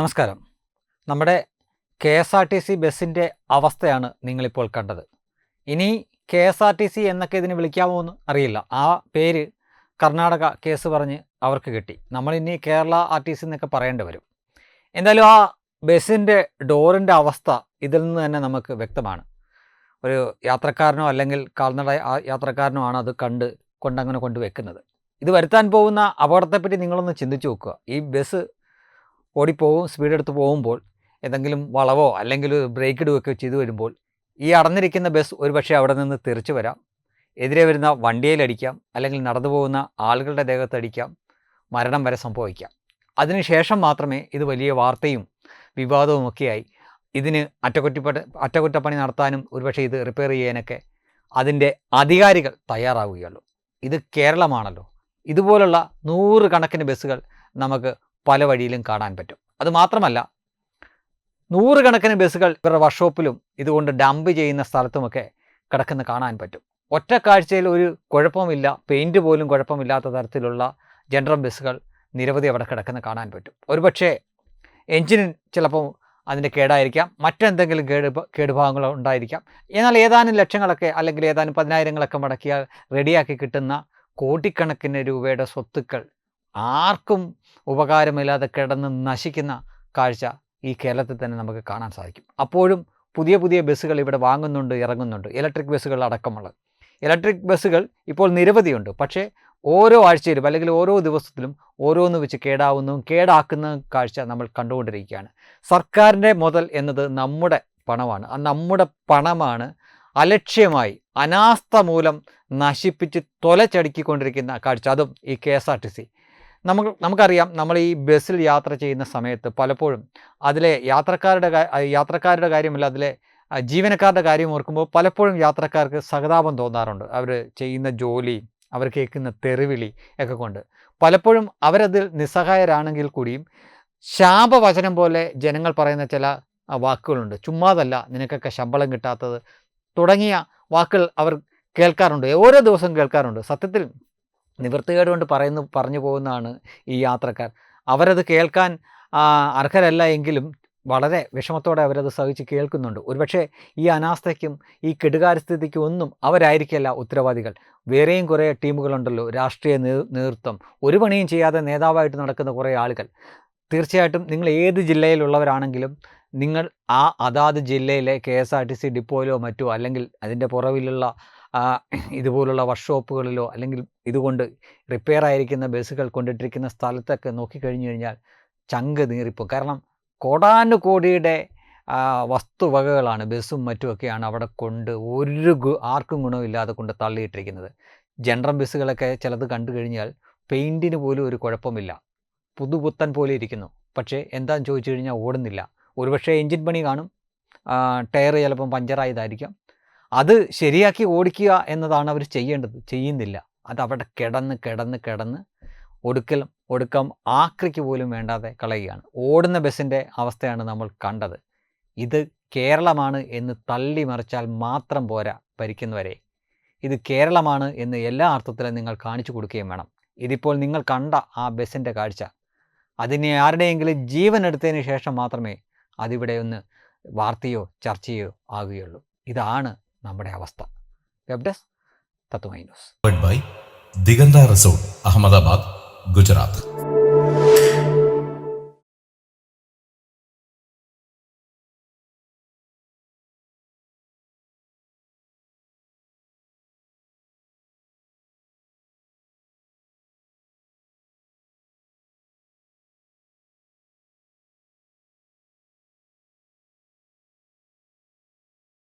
നമസ്കാരം. നമ്മുടെ K S R T C ബസ്സിന്റെ അവസ്ഥയാണ് നിങ്ങളിപ്പോൾ കണ്ടത്. ഇനി K S R T C എന്നൊക്കെ ഇതിന് വിളിക്കാമോ എന്ന് അറിയില്ല. ആ പേര് കർണാടക കേസ് പറഞ്ഞ് അവർക്ക് കിട്ടി. നമ്മൾ ഇനി കേരള ആർ ടി സി എന്നൊക്കെ പറയേണ്ടി വരും. എന്തായാലും ആ ബസ്സിന്റെ ഡോറിന്റെ അവസ്ഥ ഇതിൽ നിന്ന് തന്നെ നമുക്ക് വ്യക്തമാണ്. ഒരു യാത്രക്കാരനോ അല്ലെങ്കിൽ കാൽനട യാത്രക്കാരനോ ആണ് അത് കണ്ട് കൊണ്ടങ്ങനെ കൊണ്ടുവെക്കുന്നത്. ഇത് വരുത്താൻ പോകുന്ന അപകടത്തെപ്പറ്റി നിങ്ങളൊന്ന് ചിന്തിച്ചു നോക്കുക. ഈ ബസ് ഓടിപ്പോവും സ്പീഡ് എടുത്ത് പോകുമ്പോൾ ഏതെങ്കിലും വളവോ അല്ലെങ്കിൽ ബ്രേക്ക് ഇടുകയൊക്കെ ചെയ്തു വരുമ്പോൾ ഈ അടഞ്ഞിരിക്കുന്ന ബസ് ഒരുപക്ഷെ അവിടെ നിന്ന് തെറിച്ചു വരാം. എതിരെ വരുന്ന വണ്ടിയിലടിക്കാം അല്ലെങ്കിൽ നടന്നു പോകുന്ന ആളുകളുടെ ദേഹത്തടിക്കാം മരണം വരെ സംഭവിക്കാം. അതിനുശേഷം മാത്രമേ ഇത് വലിയ വാർത്തയും വിവാദവും ഒക്കെയായി. ഇതിന് അറ്റകുറ്റപ്പണി അറ്റകുറ്റപ്പണി നടത്താനും ഒരുപക്ഷെ ഇത് റിപ്പയർ ചെയ്യാനൊക്കെ അതിന്റെ അധികാരികൾ തയ്യാറാവുകയുള്ളൂ. ഇത് കേരളമാണല്ലോ. ഇതുപോലുള്ള നൂറുകണക്കിന് ബസ്സുകൾ നമുക്ക് പല വഴിയിലും കാണാൻ പറ്റും. അതുമാത്രമല്ല നൂറുകണക്കിന് ബസ്സുകൾ ഇവരുടെ വർക്ക്ഷോപ്പിലും ഇതുകൊണ്ട് ഡംപ് ചെയ്യുന്ന സ്ഥലത്തുമൊക്കെ കിടക്കുന്ന കാണാൻ പറ്റും. ഒറ്റ കാഴ്ചയിൽ ഒരു കുഴപ്പമില്ല പെയിന്റ് പോലും കുഴപ്പമില്ലാത്ത തരത്തിലുള്ള ജനറൽ ബസ്സുകൾ നിരവധി അവിടെ കിടക്കുന്ന കാണാൻ പറ്റും. ഒരുപക്ഷെ എഞ്ചിന് ചിലപ്പോൾ അതിന്റെ കേടായിരിക്കാം മറ്റെന്തെങ്കിലും കേട് കേടുഭാഗങ്ങൾ ഉണ്ടായിരിക്കാം. എന്നാൽ ഏതാനും ലക്ഷങ്ങളൊക്കെ അല്ലെങ്കിൽ ഏതാനും പതിനായിരങ്ങളൊക്കെ മടക്കിയാൽ റെഡിയാക്കി കിട്ടുന്ന കോടിക്കണക്കിന് രൂപയുടെ സ്വത്തുക്കൾ ആർക്കും ഉപകാരമില്ലാതെ കിടന്ന് നശിക്കുന്ന കാഴ്ച ഈ കേരളത്തിൽ തന്നെ നമുക്ക് കാണാൻ സാധിക്കും. അപ്പോഴും പുതിയ പുതിയ ബസ്സുകൾ ഇവിടെ വാങ്ങുന്നുണ്ട് ഇറങ്ങുന്നുണ്ട്. ഇലക്ട്രിക് ബസ്സുകൾ അടക്കമുള്ളത്. ഇലക്ട്രിക് ബസ്സുകൾ ഇപ്പോൾ നിരവധിയുണ്ട്. പക്ഷേ ഓരോ ആഴ്ചയിലും അല്ലെങ്കിൽ ഓരോ ദിവസത്തിലും ഓരോന്ന് വെച്ച് കേടാവുന്നതും കേടാക്കുന്ന കാഴ്ച നമ്മൾ കണ്ടുകൊണ്ടിരിക്കുകയാണ്. സർക്കാരിന്റെ മുതൽ എന്നത് നമ്മുടെ പണമാണ്. നമ്മുടെ പണമാണ് അലക്ഷ്യമായി അനാസ്ഥ മൂലം നശിപ്പിച്ച് തൊലച്ചടുക്കിക്കൊണ്ടിരിക്കുന്ന കാഴ്ച. അതും ഈ K S R T C. നമുക്ക് നമുക്കറിയാം നമ്മൾ ഈ ബസ്സിൽ യാത്ര ചെയ്യുന്ന സമയത്ത് പലപ്പോഴും അതിലെ യാത്രക്കാരുടെ യാത്രക്കാരുടെ കാര്യമല്ല അതിലെ ജീവനക്കാരുടെ കാര്യം ഓർക്കുമ്പോൾ പലപ്പോഴും യാത്രക്കാർക്ക് സഹതാപം തോന്നാറുണ്ട്. അവർ ചെയ്യുന്ന ജോലി അവർ കേൾക്കുന്ന തെറിവിളി ഒക്കെ കൊണ്ട്. പലപ്പോഴും അവരതിൽ നിസ്സഹായരാണെങ്കിൽ കൂടിയും ശാപവചനം പോലെ ജനങ്ങൾ പറയുന്ന ചില വാക്കുകളുണ്ട്. ചുമ്മാതല്ല നിനക്കൊക്കെ ശമ്പളം കിട്ടാത്തത് തുടങ്ങിയ വാക്കുകൾ അവർ കേൾക്കാറുണ്ട്. ഓരോ ദിവസവും കേൾക്കാറുണ്ട്. സത്യത്തിൽ നിവൃത്തികേട് കൊണ്ട് പറയുന്നു പറഞ്ഞു പോകുന്നതാണ് ഈ യാത്രക്കാർ. അവരത് കേൾക്കാൻ അർഹരല്ല എങ്കിലും വളരെ വിഷമത്തോടെ അവരത് സഹിച്ച് കേൾക്കുന്നുണ്ട്. ഒരുപക്ഷെ ഈ അനാസ്ഥയ്ക്കും ഈ കെടുകാര്യസ്ഥിതിക്കും ഒന്നും അവരായിരിക്കില്ല ഉത്തരവാദികൾ. വേറെയും കുറേ ടീമുകളുണ്ടല്ലോ രാഷ്ട്രീയ നേതൃത്വം. ഒരു പണിയും ചെയ്യാതെ നേതാവായിട്ട് നടക്കുന്ന കുറേ ആളുകൾ. തീർച്ചയായിട്ടും നിങ്ങൾ ഏത് ജില്ലയിലുള്ളവരാണെങ്കിലും നിങ്ങൾ ആ അതാത് ജില്ലയിലെ K S R T C ഡിപ്പോയിലോ മറ്റോ അല്ലെങ്കിൽ അതിന്റെ പുറവിലുള്ള ഇതുപോലുള്ള വർക്ക്ഷോപ്പുകളിലോ അല്ലെങ്കിൽ ഇതുകൊണ്ട് റിപ്പയർ ആയിരിക്കുന്ന ബസ്സുകൾ കൊണ്ടിട്ടിരിക്കുന്ന സ്ഥലത്തൊക്കെ നോക്കിക്കഴിഞ്ഞു കഴിഞ്ഞാൽ ചങ്ക് നീറിപ്പോൾ കാരണം കോടാനുകോടിയുടെ വസ്തുവകകളാണ് ബസ്സും മറ്റുമൊക്കെയാണ് അവിടെ കൊണ്ട് ഒരു ആർക്കും ഗുണമില്ലാതെ കൊണ്ട് തള്ളിയിട്ടിരിക്കുന്നത്. ജനറൽ ബസ്സുകളൊക്കെ ചിലത് കണ്ടു കഴിഞ്ഞാൽ പെയിന്റിന് പോലും ഒരു കുഴപ്പമില്ല. പുതുപുത്തൻ പോലെ ഇരിക്കുന്നു. പക്ഷേ എന്താണെന്ന് ചോദിച്ചു കഴിഞ്ഞാൽ ഓടുന്നില്ല. ഒരുപക്ഷേ എൻജിൻ പണി കാണും. ടയർ ചിലപ്പം പഞ്ചറായതായിരിക്കാം. അത് ശരിയാക്കി ഓടിക്കുക എന്നതാണ് അവർ ചെയ്യേണ്ടത്. ചെയ്യുന്നില്ല. അത് അവിടെ കിടന്ന് കിടന്ന് കിടന്ന് ഒടുക്കൽ ഒടുക്കം ആക്രിക്ക് പോലും വേണ്ടാതെ കളയുകയാണ്. ഓടുന്ന ബസ്സിന്റെ അവസ്ഥയാണ് നമ്മൾ കണ്ടത്. ഇത് കേരളമാണ് എന്ന് തള്ളി മറിച്ചാൽ മാത്രം പോരാ ഭരിക്കുന്നവരെ. ഇത് കേരളമാണ് എന്ന് എല്ലാ അർത്ഥത്തിലും നിങ്ങൾ കാണിച്ചു കൊടുക്കുകയും വേണം. ഇതിപ്പോൾ നിങ്ങൾ കണ്ട ആ ബസ്സിന്റെ കാഴ്ച. അതിനെ ആരുടെയെങ്കിലും ജീവൻ എടുത്തതിന് ശേഷം മാത്രമേ അതിവിടെ ഒന്ന് വാർത്തയോ ചർച്ചയോ ആകുകയുള്ളൂ. ഇതാണ് നമ്മുടെ അവസ്ഥ web desk Tatwamayi news by Diganta Resort, Ahmedabad, Gujarat.